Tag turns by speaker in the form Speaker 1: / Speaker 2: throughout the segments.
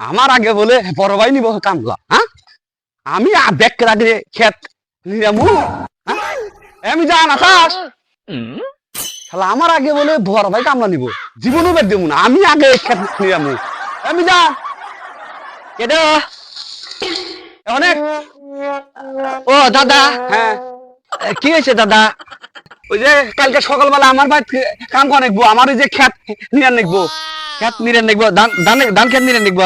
Speaker 1: আমার আগে বলে বড় ভাই নিব কামলা হ্যাঁ? আমি আবেগ আগে খেত নিরামু হ্যাঁ? আমি জান আকাশ তাহলে আমার আগে বলে বড় ভাই কামলা নিব, জীবনও বেদ দেবো না, আমি আগে খেত নিরামু। আমি জান
Speaker 2: কেডা
Speaker 1: অনেক
Speaker 2: ও, দাদা
Speaker 1: হ্যাঁ।
Speaker 2: কি হয়েছে, দাদা?
Speaker 1: ওই যে কালকে সকালবেলা আমার ভাই কাম করে আমার ওই যে খেত নিয়ে নেকবো
Speaker 2: খেত নিরে দেখব ধান খেত নিরে দেখব।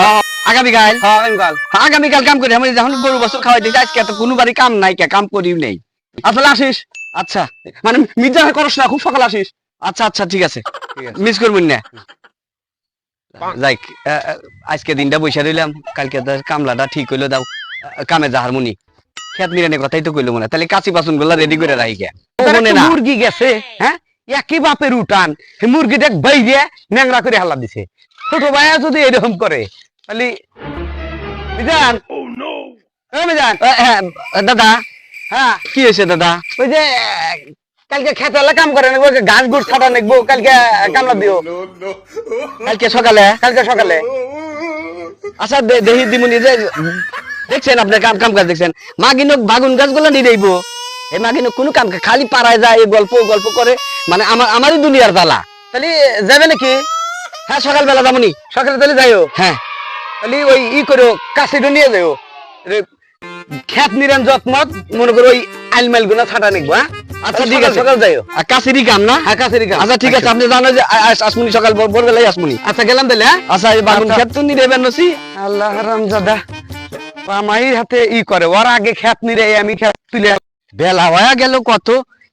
Speaker 2: আগামীকাল
Speaker 1: হ্যাঁ আগামীকাল
Speaker 2: আগামীকাল কাম করি আমি যখন গরু বছর খাওয়াই দিয়েছি আজকে তো কোনো বাড়ি কাম নাই কাম করি নেই।
Speaker 1: আসলে আসিস।
Speaker 2: আচ্ছা
Speaker 1: মানে মির্জা করস না খুব সকালে আসিস।
Speaker 2: আচ্ছা আচ্ছা ঠিক আছে। মিস করবেন না। যাই আজকে দিনটা বসে রইলাম কালকে কামলাটা ঠিক হইল দাও কামে যাহার মুনি খেত নিরানি কথাই তো কইলো মনে তাহলে কাঁচি বাসনগুলা রেডি করে রাখি গে
Speaker 1: মুরগি গেছে। হ্যাঁ? একই বাপের উঠান মুরগিটা বাই দিয়ে ন্যাংরা করে হালা দিছে। ছোট ভাইয়া যদি এরকম করে তাহলে মিজান। মিজান।
Speaker 2: হ্যাঁ, দাদা।
Speaker 1: হ্যাঁ।
Speaker 2: কি হয়েছে দাদা?
Speaker 1: ওই যে কালকে খেতে হলে কাম করে নেব ঘাস গুড় ছাটা নেব কালকে কামলা দিও।
Speaker 2: কালকে সকালে?
Speaker 1: কালকে সকালে।
Speaker 2: আচ্ছা দে- দেহি দিমুনি যে দেখছেন আপনি কাম কাম কাজ দেখছেন। মাগিনক বাগুন গাছগুলো নিয়ে দেইব এই মাগিনক কোনো কাম খালি পাড়ায় যায় এই গল্প গল্প করে। মানে আমার আমারই দুনিয়ার জ্বালা।
Speaker 1: তাহলে যাবে নাকি?
Speaker 2: হ্যাঁ সকালবেলা যাবনি
Speaker 1: সকালে তাহলে যাইও।
Speaker 2: হ্যাঁ।
Speaker 1: তাহলে ওই ই করো কাশিটা নিয়ে যাইও। খেত নিরেন যত্নত মনে করো ওই আইলমাইল গুনা ছাটা নিকবো হ্যাঁ?
Speaker 2: আচ্ছা, ঠিক আছে।
Speaker 1: সকাল যাইও।
Speaker 2: আর কাছেরই কাম না?
Speaker 1: হ্যাঁ কাছেরই কাম।
Speaker 2: আচ্ছা ঠিক আছে। আপনি জানো যে আসমুনি সকাল ভোর- ভোরবেলায় আসমুনি।
Speaker 1: আচ্ছা গেলাম তাহলে হ্যাঁ?
Speaker 2: আচ্ছা এই বাগুন
Speaker 1: আচ্ছা।
Speaker 2: ক্ষেত তো নিয়ে দেবেন নসি
Speaker 1: আল্লাহ রামজাদা। মামাইর হাতে ই করে। ওর আগে খেত নিরে আমি খেত তুলে
Speaker 2: বেলা হয়ে গেল কত?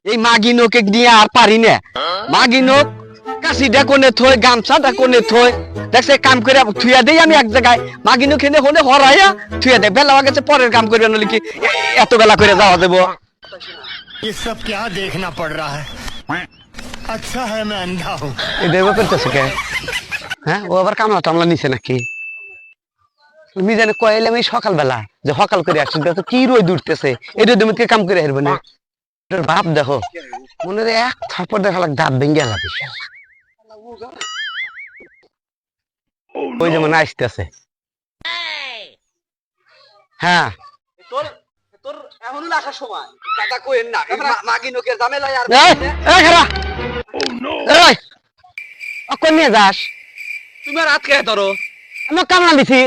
Speaker 2: এই মাগিনোকে নিয়ে আর পারি না। মাগিনোক কাশি কোনে থই গামছা ডেকনে থই দেখছে কাম করে থুয়া দেই আমি এক জায়গায়। মাগিনো খেনে হলে হরাইয়া থুয়া দে বেলা গেছে পরের কাম করবে নলি কি এত বেলা করে যাওয়া দেবো?
Speaker 3: সব কে দেখনা পড় রা আচ্ছা হ্যাঁ আমি
Speaker 1: এ দেখো করতেছে কে? হ্যাঁ ও আবার কামলা টামলা নিছে নাকি? মিজানে কয়েলে আমি সকালবেলা যে সকাল করে আসছি তো কি রোদ উঠতেছে। এটা তুমি কাম করে হারবে না? বাপ দেখো মনে হয় এক থাপ্পড় দেখা লাগ দাঁত ভেঙে গেল ওই যেমন আসতেছে। হ্যাঁ।
Speaker 2: তোর তোর এমন আসার সময়। দাদা কোয়েন না। মাগিনকের ঝামেলায় আর
Speaker 1: এই, এই খারা। এই অকন নিয়ে যাস।
Speaker 2: তুমি আর হাত খেয়ে ধরো।
Speaker 1: আমি কামলা দিছি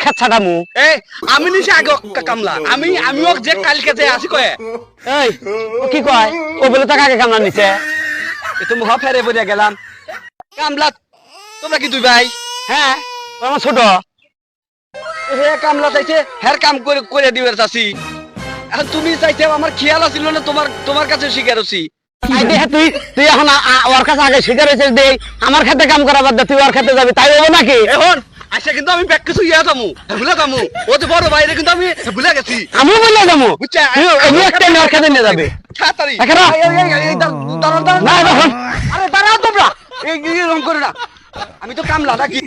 Speaker 1: খেত ছাড়ামু
Speaker 2: এই আমি নিছি আগে কামলা। আমি আমি ওক যে কালকে যে আসি কয়ে।
Speaker 1: এই কি কয়? ও বলে কামলা নিছে।
Speaker 2: এ তো ফেরে বলে গেলাম। কামলা তোমরা কি দুই ভাই?
Speaker 1: হ্যাঁ আমার ছোট।
Speaker 2: হে কামলা চাইছে হের কাম করে করে দিবে চাচি। এখন তুমি চাইছে আমার খেয়াল আছিল না তোমার তোমার কাছে শিকার হচ্ছি
Speaker 1: তুই তুই এখন ওর কাছে আগে শিকার দে আমার খেতে কাম করা বাদ তুই ওর খেতে যাবি তাই হব নাকি?
Speaker 2: এখন আচ্ছা কিন্তু আমি ব্যাগ কিছু ইয়া থামু ভুলে থামু ও তো বড় বাইরে কিন্তু আমি ভুলে গেছি।
Speaker 1: আমি ভুলে যাব।
Speaker 2: বুঝছা?
Speaker 1: একটা নিয়ে খেতে নিয়ে যাবে।
Speaker 2: তাড়াতাড়ি। দাঁড়াও, দাঁড়াও।
Speaker 1: না
Speaker 2: আরে দাঁড়াও তোমরা। এই এই, করে না। আমি তো কামলা নাকি।